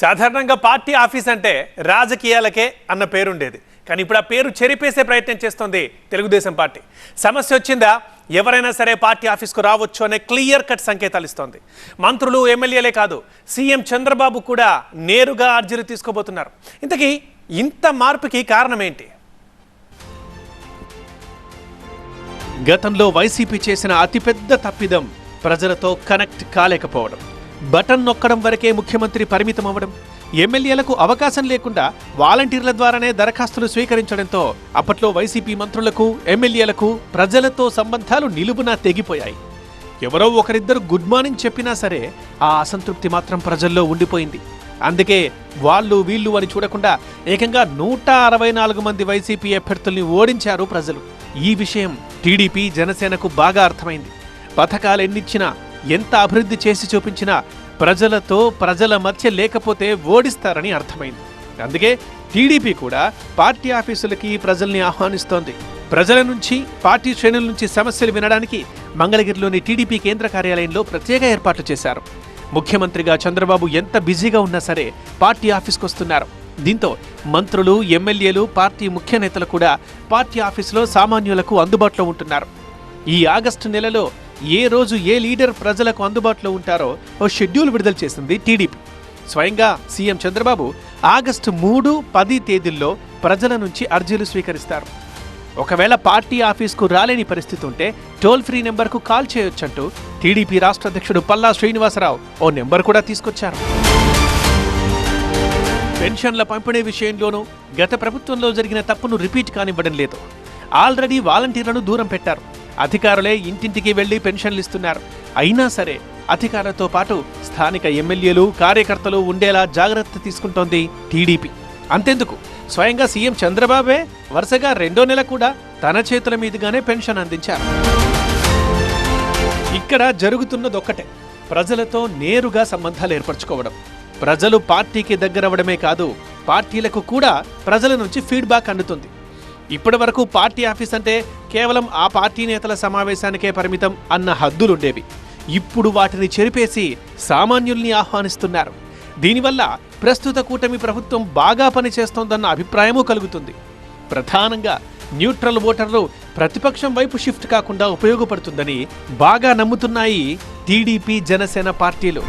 సాధారణంగా party office అంటే రాజకీయాలకే అన్న పేరుండేది. కానీ ఇప్పుడు ఆ పేరు చెరిపేసే ప్రయత్నం చేస్తోంది తెలుగుదేశం పార్టీ. సమస్య వచ్చిందా? ఎవరైనా సరే పార్టీ ఆఫీస్కు రావచ్చు అనే క్లియర్ కట్ సంకేతాలు ఇస్తోంది. మంత్రులు ఎమ్మెల్యేలే కాదు సీఎం చంద్రబాబు కూడా నేరుగా అర్జీలు తీసుకోబోతున్నారు. ఇంతకీ ఇంత మార్పుకి కారణం ఏంటి గతంలో వైసీపీ చేసిన అతిపెద్ద తప్పిదం ప్రజలతో కనెక్ట్ కాలేకపోవడం. బటన్ నొక్కడం వరకే ముఖ్యమంత్రి పరిమితం అవ్వడం ఎమ్మెల్యేలకు అవకాశం లేకుండా వాలంటీర్ల ద్వారానే దరఖాస్తులు స్వీకరించడంతో అప్పట్లో వైసీపీ మంత్రులకు ఎమ్మెల్యేలకు ప్రజలతో సంబంధాలు నిలువునా తెగిపోయాయి. ఎవరో ఒకరిద్దరు గుడ్ మార్నింగ్ చెప్పినా సరే ఆ అసంతృప్తి మాత్రం ప్రజల్లో ఉండిపోయింది. అందుకే వాళ్ళు వీళ్ళు అని చూడకుండా ఏకంగా నూట అరవై నాలుగు మంది వైసీపీ అభ్యర్థుల్ని ఓడించారు ప్రజలు. ఈ విషయం టీడీపీ జనసేనకు బాగా అర్థమైంది. పథకాలు ఎన్నిచ్చినా ఎంత అభివృద్ధి చేసి చూపించినా ప్రజలతో ప్రజల మధ్య లేకపోతే ఓడిస్తారని అర్థమైంది. అందుకే టీడీపీ కూడా పార్టీ ఆఫీసులకి ప్రజల్ని ఆహ్వానిస్తోంది. ప్రజల నుంచి పార్టీ శ్రేణుల నుంచి సమస్యలు వినడానికి మంగళగిరిలోని టీడీపీ కేంద్ర కార్యాలయంలో ప్రత్యేక ఏర్పాట్లు చేశారు. ముఖ్యమంత్రిగా చంద్రబాబు ఎంత బిజీగా ఉన్నా సరే పార్టీ ఆఫీస్కి వస్తున్నారు దీంతో మంత్రులు ఎమ్మెల్యేలు పార్టీ ముఖ్య నేతలు కూడా పార్టీ ఆఫీసులో సామాన్యులకు అందుబాటులో ఉంటున్నారు. ఈ ఆగస్టు నెలలో ఏ రోజు ఏ లీడర్ ప్రజలకు అందుబాటులో ఉంటారో ఓ షెడ్యూల్ విడుదల చేసింది టీడీపీ. స్వయంగా సీఎం చంద్రబాబు ఆగస్టు మూడు పది తేదీల్లో ప్రజల నుంచి అర్జీలు స్వీకరిస్తారు. ఒకవేళ పార్టీ ఆఫీస్కు రాలేని పరిస్థితి ఉంటే టోల్ ఫ్రీ నెంబర్కు కాల్ చేయొచ్చంటూ టీడీపీ రాష్ట్ర అధ్యక్షుడు పల్లా శ్రీనివాసరావు ఓ నెంబర్ కూడా తీసుకొచ్చారు. పెన్షన్ల పంపిణీ విషయంలోనూ గత ప్రభుత్వంలో జరిగిన తప్పును రిపీట్ కానివ్వడం లేదు. ఆల్రెడీ వాలంటీర్లను దూరం పెట్టారు. అధికారులే ఇంటింటికి వెళ్ళి పెన్షన్లు ఇస్తున్నారు అయినా సరే అధికారులతో పాటు స్థానిక ఎమ్మెల్యేలు కార్యకర్తలు ఉండేలా జాగ్రత్త తీసుకుంటోంది టీడీపీ. అంతెందుకు? స్వయంగా సీఎం చంద్రబాబే వరుసగా రెండో నెల కూడా తన చేతుల మీదుగానే పెన్షన్ అందించారు. ఇక్కడ జరుగుతున్నదొక్కటే. ప్రజలతో నేరుగా సంబంధాలు ఏర్పరచుకోవడం. ప్రజలు పార్టీకి దగ్గరవడమే కాదు పార్టీలకు కూడా ప్రజల నుంచి ఫీడ్బ్యాక్ అందుతుంది. ఇప్పటి వరకు పార్టీ ఆఫీస్ అంటే కేవలం ఆ పార్టీ నేతల సమావేశానికే పరిమితం అన్న హద్దులుండేవి. ఇప్పుడు వాటిని చెరిపేసి సామాన్యుల్ని ఆహ్వానిస్తున్నారు. దీనివల్ల ప్రస్తుత కూటమి ప్రభుత్వం బాగా పనిచేస్తోందన్న అభిప్రాయమూ కలుగుతుంది. ప్రధానంగా న్యూట్రల్ ఓటర్లు ప్రతిపక్షం వైపు షిఫ్ట్ కాకుండా ఉపయోగపడుతుందని బాగా నమ్ముతున్నాయి టీడీపీ జనసేన పార్టీలు.